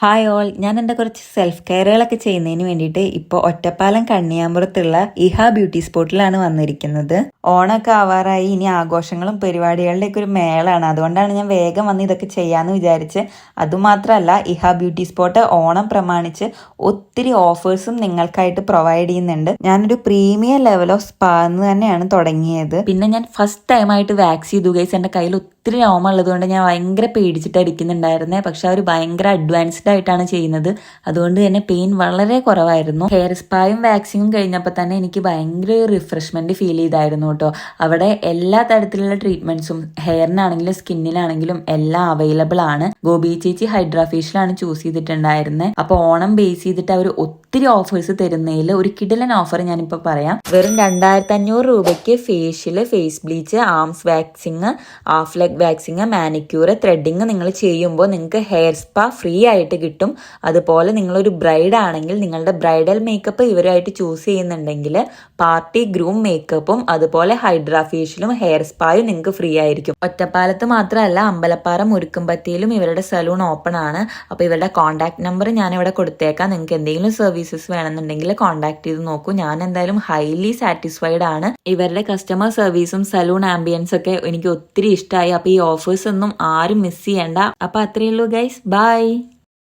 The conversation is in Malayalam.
ഹായ് ഓൾ ഞാൻ എന്റെ കുറച്ച് സെൽഫ് കെയറുകളൊക്കെ ചെയ്യുന്നതിന് വേണ്ടിയിട്ട് ഇപ്പോൾ ഒറ്റപ്പാലം കണ്ണിയാമ്പുറത്തുള്ള ഇഹ ബ്യൂട്ടി സ്പോട്ടിലാണ് വന്നിരിക്കുന്നത്. ഓണമൊക്കെ ആവാറായി. ഇനി ആഘോഷങ്ങളും പരിപാടികളുടെയൊക്കെ ഒരു മേളാണ്. അതുകൊണ്ടാണ് ഞാൻ വേഗം വന്ന് ഇതൊക്കെ ചെയ്യാമെന്ന് വിചാരിച്ച് അതുമാത്രമല്ല ഇഹ ബ്യൂട്ടി സ്പോട്ട് ഓണം പ്രമാണിച്ച് ഒത്തിരി ഓഫേഴ്സും നിങ്ങൾക്കായിട്ട് പ്രൊവൈഡ് ചെയ്യുന്നുണ്ട്. ഞാനൊരു പ്രീമിയം ലെവൽ ഓഫ് സ്പാ എന്ന് തന്നെയാണ് തുടങ്ങിയത്. പിന്നെ ഞാൻ ഫസ്റ്റ് ടൈമായിട്ട് വാക്സ് ചെയ്തു ഗൈസ് എന്റെ കയ്യിൽ രോമമുള്ളത് കൊണ്ട് ഞാൻ ഭയങ്കര പേടിച്ചിട്ട് അടിക്കുന്നുണ്ടായിരുന്നേ പക്ഷെ അവർ ഭയങ്കര അഡ്വാൻസ്ഡ് ആയിട്ടാണ് ചെയ്യുന്നത്. അതുകൊണ്ട് തന്നെ പെയിൻ വളരെ കുറവായിരുന്നു. ഹെയർ സ്പായും വാക്സിനും കഴിഞ്ഞപ്പോൾ തന്നെ എനിക്ക് ഭയങ്കര റിഫ്രഷ്മെന്റ് ഫീൽ ചെയ്തായിരുന്നു കേട്ടോ. അവിടെ എല്ലാ തരത്തിലുള്ള ട്രീറ്റ്മെന്റ്സും ഹെയറിനാണെങ്കിലും സ്കിന്നിനാണെങ്കിലും എല്ലാം അവൈലബിൾ ആണ്. ഗോപി ചേച്ചി ഹൈഡ്രാഫേഷ്യലാണ് ചൂസ് ചെയ്തിട്ടുണ്ടായിരുന്നത് അപ്പോൾ ഓണം ബേസ് ചെയ്തിട്ട് അവർ ഒത്തിരി ഓഫേഴ്സ് തരുന്നതിൽ ഒരു കിടിലൻ ഓഫർ ഞാനിപ്പോൾ പറയാം. വെറും രണ്ടായിരത്തി അഞ്ഞൂറ് രൂപയ്ക്ക് facial face bleach arms waxing leg waxing manicure threading നിങ്ങൾ ചെയ്യുമ്പോൾ നിങ്ങൾക്ക് ഹെയർ സ്പാ ഫ്രീ ആയിട്ട് കിട്ടും. അതുപോലെ നിങ്ങളൊരു ബ്രൈഡ് ആണെങ്കിൽ നിങ്ങളുടെ ബ്രൈഡൽ മേക്കപ്പ് ഇവരുമായിട്ട് ചൂസ് ചെയ്യുന്നുണ്ടെങ്കിൽ പാർട്ടി ഗ്രൂം മേക്കപ്പും അതുപോലെ ഹൈഡ്രാഫേഷ്യലും ഹെയർ സ്പായും നിങ്ങൾക്ക് ഫ്രീ ആയിരിക്കും. ഒറ്റപ്പാലത്ത് മാത്രമല്ല അമ്പലപ്പാറ മുരുക്കുംപത്തിയിലും ഇവരുടെ സലൂൺ ഓപ്പൺ ആണ്. അപ്പോൾ ഇവരുടെ കോൺടാക്ട് നമ്പർ ഞാൻ ഇവിടെ കൊടുത്തേക്കാം. നിങ്ങൾക്ക് എന്തെങ്കിലും സർവീസസ് വേണമെന്നുണ്ടെങ്കിൽ കോൺടാക്ട് ചെയ്ത് നോക്കൂ. ഞാൻ എന്തായാലും ഹൈലി സാറ്റിസ്ഫൈഡ് ആണ്. ഇവരുടെ കസ്റ്റമർ സർവീസും സലൂൺ ആംബിയൻസ് ഒക്കെ എനിക്ക് ഒത്തിരി ഇഷ്ടമായി അപ്പോൾ ഈ ഓഫേഴ്സ് ഒന്നും ആരും മിസ് ചെയ്യണ്ട. അപ്പോൾ അത്രയേ ഉള്ളൂ ഗൈസ് ബൈ